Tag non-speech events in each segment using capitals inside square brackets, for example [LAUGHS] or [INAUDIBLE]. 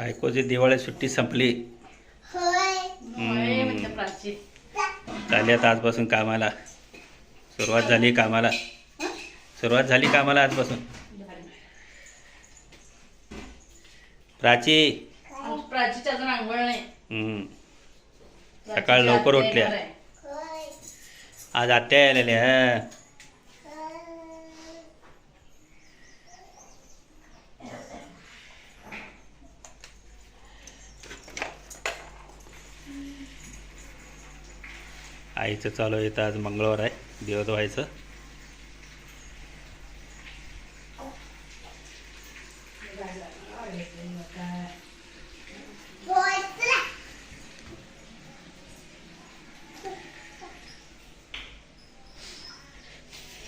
बायकोची दिवाळी सुट्टी संपली. होय. म्हणते प्राची. चालली आता आजपासून कामाला. सुरुवात झाली कामाला. सुरुवात झाली कामाला आजपासून. प्राची. आज प्राचीची अजून आंघोळ नाही. हम्म. प्राचीची सकाळ लवकर उठल्या. आज आत्या आलेल्या आईचं चालू आहे तर आज मंगळवार आहे दिवस व्हायचं.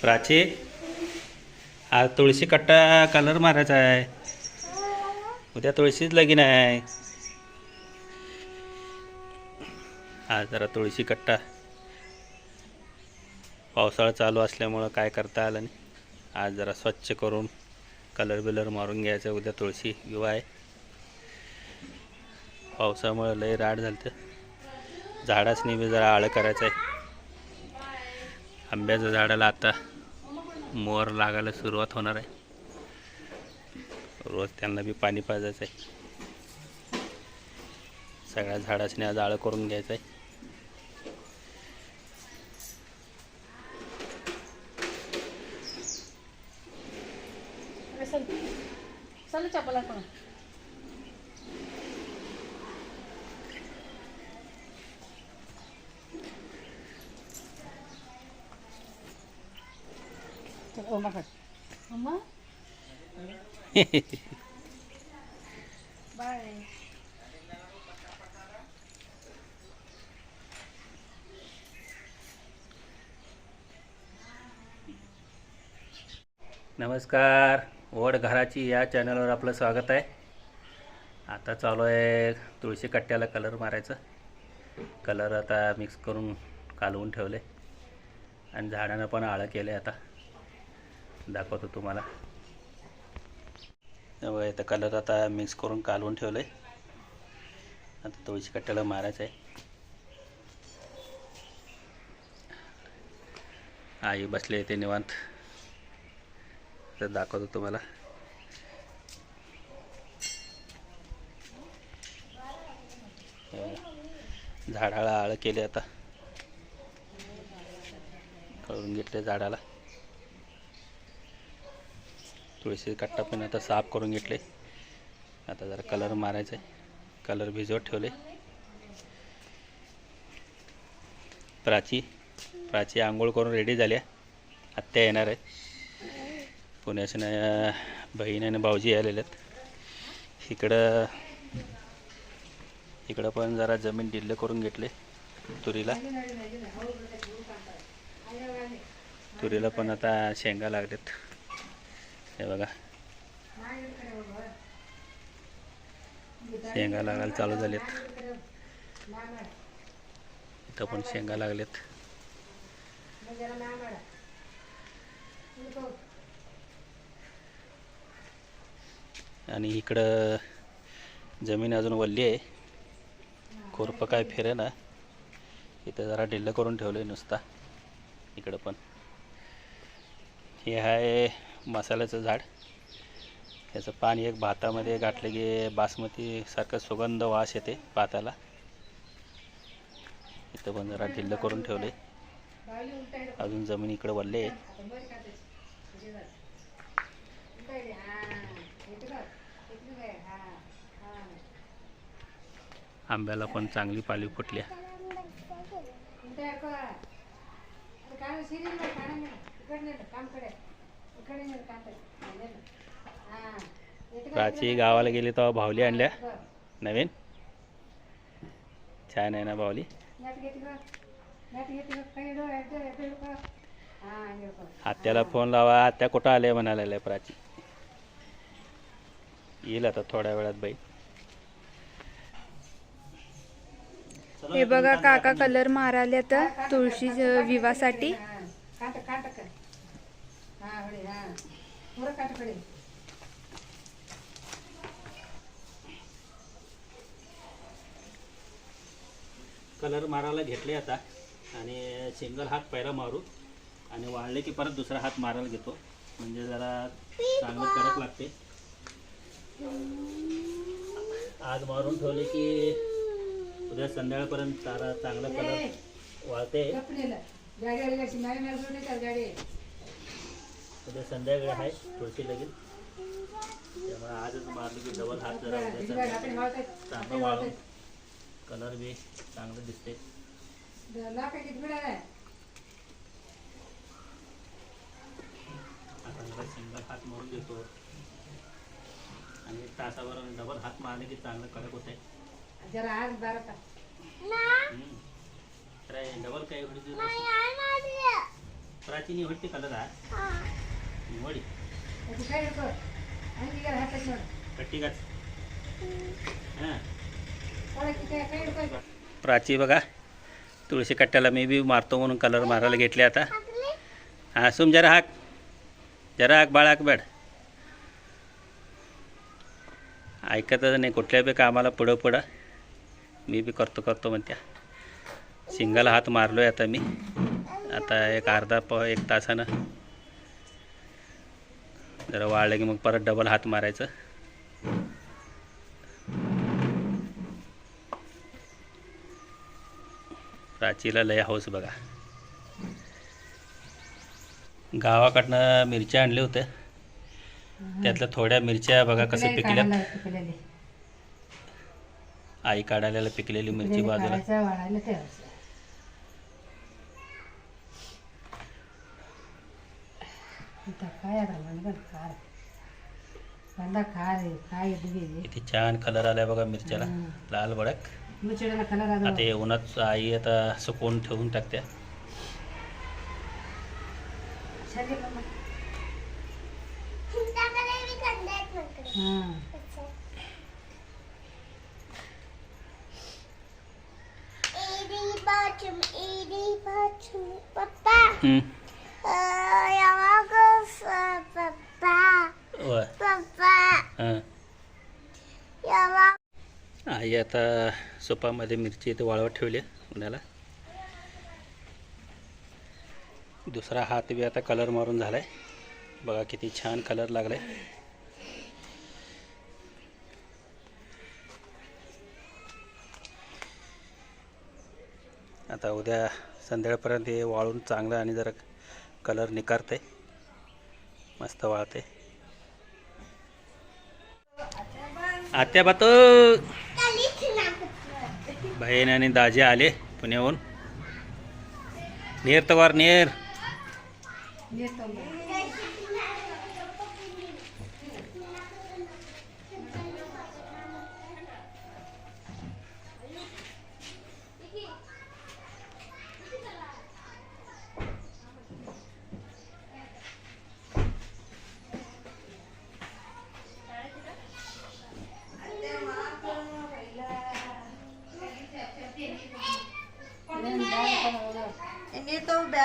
प्राची आज तुळशी कट्टा कलर मारायचा आहे. उद्या तुळशीच लगीन आहे. आज जरा तुळशी कट्टा. पावसाळा चालू असल्यामुळं काय करता आलं नाही. आज जरा स्वच्छ करून कलर बिलर मारून घ्यायचं उद्या तुळशी विवाह आहे. पावसामुळं लई राड झालं झाडाच नेहमी जरा आळं करायचं आहे. आंब्याच्या झाडाला आता मोर लागायला सुरुवात होणार आहे. रोज त्यांना बी पाणी पाजायचं आहे. सगळ्या झाडासने आज आळं करून घ्यायचं आहे. चल चपला पण चल ओमा कर ओमा [LAUGHS] बाय नमस्कार ओढ घराची या चॅनलवर आपलं स्वागत आहे. आता चालू आहे तुळशी कट्ट्याला कलर मारायचं. कलर आता मिक्स करून कालवून ठेवले. आणि झाडानं पण आळं केलं आता. दाखवतो तुम्हाला. त्यामुळे तर कलर आता मिक्स करून कालवून ठेवलं आहे आता तुळशी कट्ट्याला मारायचं आहे आई बसले ते निवांत. तर दाखवतो तुम्हाला. झाडाला आळ केले आता. कळून घेतले झाडाला. तुळशी कट्टा पण आता साफ करून घेतले. आता जरा कलर मारायचा आहे कलर भिजवत ठेवले. प्राची प्राची आंघोळ करून रेडी झाल्या. आत्या येणार आहे. पुण्याच्यानं बहीण आणि भाऊजी आलेले आहेत. इकडं इकडं पण जरा जमीन डिल्ल करून घेतले तुरीला. तुरीला पण आता शेंगा लागलेत. हे बघा. शेंगा लागायला चालू झालेत. इथं पण शेंगा लागलेत. आणि इकडं जमीन अजून वल्ली आहे. खुरपं काय फिरे ना. इथं जरा ढिल्ल करून ठेवलं आहे नुसता. इकडं पण. हे आहे मसाल्याचं झाड. याचं पाणी एक भातामध्ये गाठलं की बासमतीसारखं सुगंध वास येते भाताला. इथं पण जरा ढिल्ल करून ठेवले अजून जमीन इकडं वल्ले आहे. आंब्याला पण चांगली पाली फुटल्या प्राची गावाला गेली तेव्हा भावली आणल्या. नवीन? छान आहे ना भावली? आत्याला फोन लावा. आत्या कुठं आले म्हणाले प्राची? येईल आता थोड्या वेळात बाई. हे बघा काका कलर माराले आता तुळशी विवासाठी. कलर मारायला घेतले आता. आणि सिंगल हात पहिला मारू. आणि वाढले की परत दुसरा हात मारायला घेतो. म्हणजे जरा चांगलं कडक लागते. आज मारून ठेवले की उद्या संध्याकाळपर्यंत तारा चांगला कलर वाळते. उद्या संध्याकाळी आहे थोडीशी लगेच त्यामुळे आजच मारली की डबल हात जरा चांगलं वाळून कलर बी चांगलं दिसते आता हात मारून घेतो. आणि एक तासाभर डबल हात मारले की चांगलं कडक होते जरा आज बारा तास डबल काही एवढी प्राचीन एवढी कलर आहे निवडी. काय हां. काय काय प्राची बघा तुळशी कट्ट्याला मी बी मारतो म्हणून कलर मारायला घेतले आता. हा सुम जरा हाक. जरा हाक बाळ हाक बॅड ऐकतच नाही. कुठल्या बी कामाला पुढं पुढं. मी बी करतो करतो म्हणत्या. सिंगल हात मारलोय आता मी. आता एक अर्धा प एक तासानं. जरा वाळलं की मग परत डबल हात मारायचं. प्राचीला लय हाऊस बघा. गावाकडनं मिरच्या आणले होत्या. त्यातल्या थोड्या मिरच्या बघा कसं पिकल्या. आई काढायला पिकलेली मिरची बाजूला. छान कलर आलाय बघा मिरच्याला. लाल कलर आता उन्हात आई आता सुकवून ठेवून टाकत्या. Var आई आता सोपामध्ये मिरची इथे वाळवत ठेवली उन्हाला दुसरा हात बी आता कलर मारून झालाय बघा किती छान कलर लागलाय आता उद्या संध्याकाळपर्यंत हे वाळून चांगलं आणि जरा कलर निकारते मस्त वाळते. आत्या बात. बहीण आणि दाजे आले पुण्याहून. नेर तवार नेर.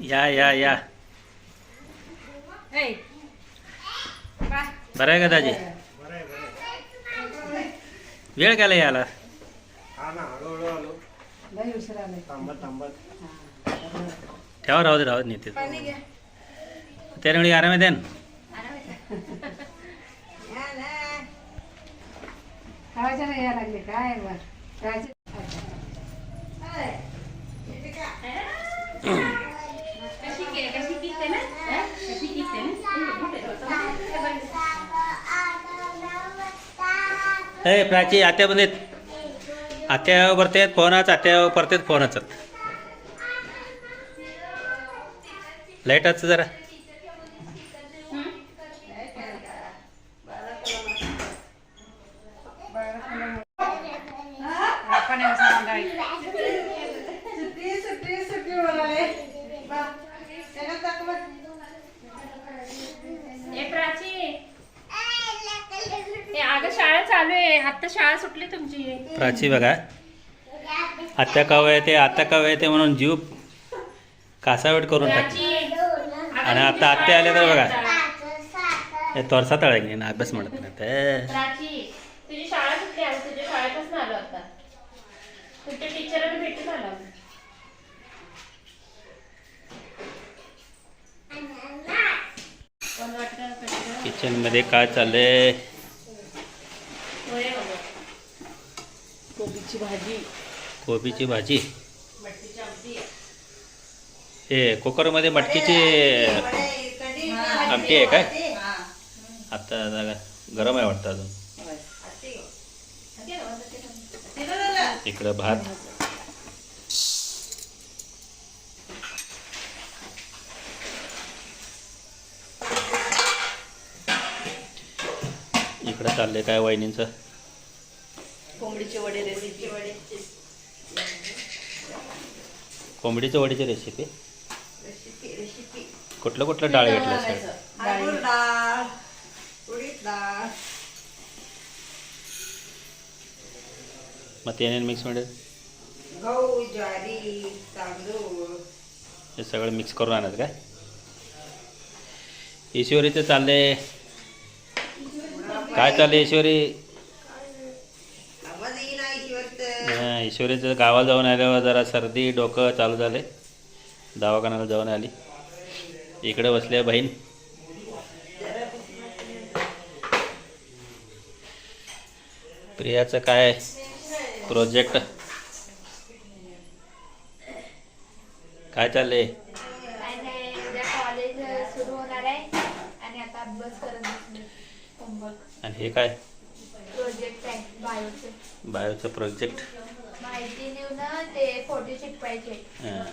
या या या. बरं आहे का दाजी? वेळ काला याला ठेवा राहू दे राहू दे नेते त्यामुळे आराम आहे द्यान काय [COUGHS] [COUGHS] बर प्राची आत्या बंदेत आत्या बरतेत फोनच आत्या परतेत फोनच. लाईटच जरा. आपण सांगाय चालू आहे आता शाळा सुटली तुमची? प्राची बघा. आत्या कव आहे ते आत्या कव आहे ते म्हणून जीव कासावीट करून टाकली आणि आता आत्या आले तर बघा. हे तोरसा तळा की ना अभ्यास म्हणत नाही ते तुझी शाळा सुटली आहे तुझ्या शाळेपासून आलो आता. तुझ्या टीचरांना भेटून आलो? पण वाटतं कधी किचनमध्ये काय चाललंय. कोबीची भाजी. कोबीची भाजी. मटकीची आमटी. आहे. हे कुकरमध्ये मटकीची आमटी आहे काय? आता जरा गरम आहे वाटतं अजून. इकडं भात. इकडं चाललंय काय वहिनींचं? कोंबडीचे वडे रेसिपी कोंबडीच्या वडीची रेसिपी कुठलं कुठलं डाळ घेतलं सर? डाळ. उडीद डाळ. मग त्याने मिक्समध्ये गहू ज्वारी तांदूळ. हे सगळं मिक्स करून आणत काय? ईश्वरीचं चाललंय. काय चाललंय ईश्वरी? हा, ईश्वरीचं गावाला जाऊन आल्यावर जरा सर्दी डोकं चालू झाले दवाखान्याला जाऊन आली. इकडे बसल्या बहीण. प्रियाचं काय प्रोजेक्ट काय चाललंय? आणि बसले हे काय? बायोचं. प्रोजेक्ट नेऊन ते फोटो चिटवायचे हां.